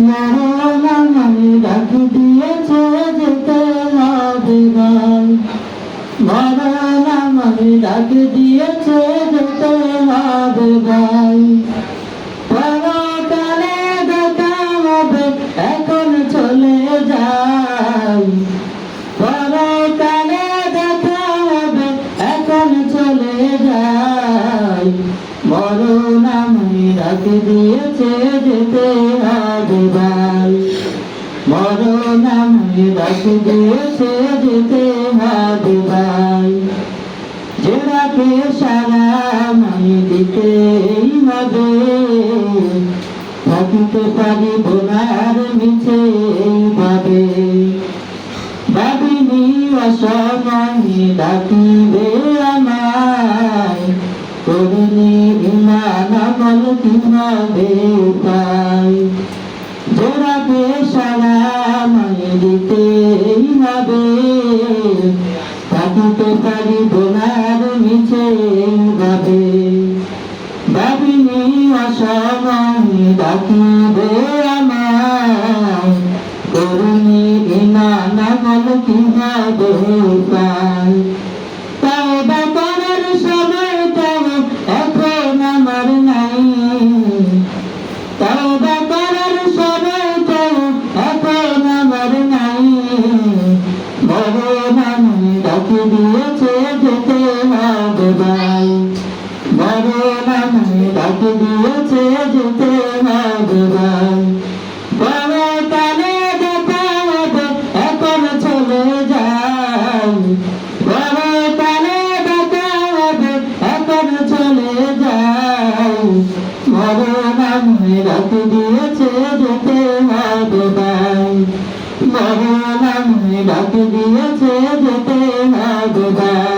মরণ আমায় ডাক দিয়েছে যেতে হবে ভাই মরণ আমায় ডাক দিয়েছে যেতে হবে ভাই দিয়েছে যেতে ভাই মরণ আমায় ডাক দিয়েছে যেতে হবে ভাই যে সারা মাই দিতেই হবে। থাকিতে পারি বোনার মিছে ভাবে ভাবিনি অসময় ডাকিবে আমায়। কীভাবে পাই জোড়াকে সারা মাই দিতেই হবে। থাকিতে পারি বোনার মিছে ভাবে ভাবিনি অসময় ডাকিবে আমায়। করুণী বিনা নাগল কীভাবে পাই হবে ভাই মরণ আমি দিয়েছে যেতে হবে ভাই বড় কালে দেখা হবে এখন চলে যাই বড় কালে দেখা হবে এখন চলে যাই মরণ আমি ডাকি দিয়েছে যেতে হবে ভাই মরণ আমি ডাকি দিয়েছে যেতে হবে ভাই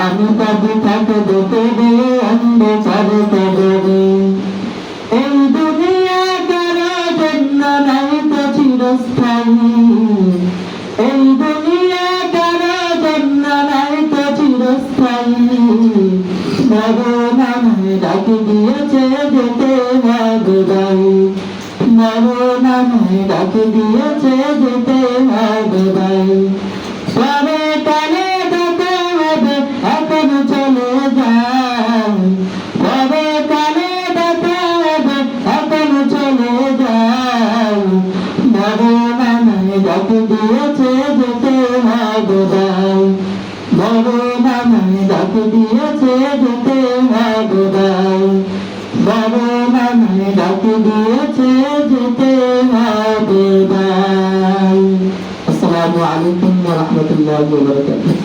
আমি তাকে থাকব করে অন্ধকার কবরে এই দুনিয়া কারও জন্য নাই তো চিরস্থায়ী এই দুনিয়া কারও জন্য নাই তো চিরস্থায়ী আমায় ডাকে দিয়েছে যেতে মরণ আমায় ডাকে দিয়েছে যেতে হবে দিয়েছে যেতে ভাগদাই মরণ আমায় ডাকে দিয়েছে যেতে ভাগদাই মরণ আমায় ডাকে দিয়েছে যেতে ভাগদাই আসসালামু আলাইকুম ওয়া রাহমাতুল্লাহি ওয়া বারাকাতুহু।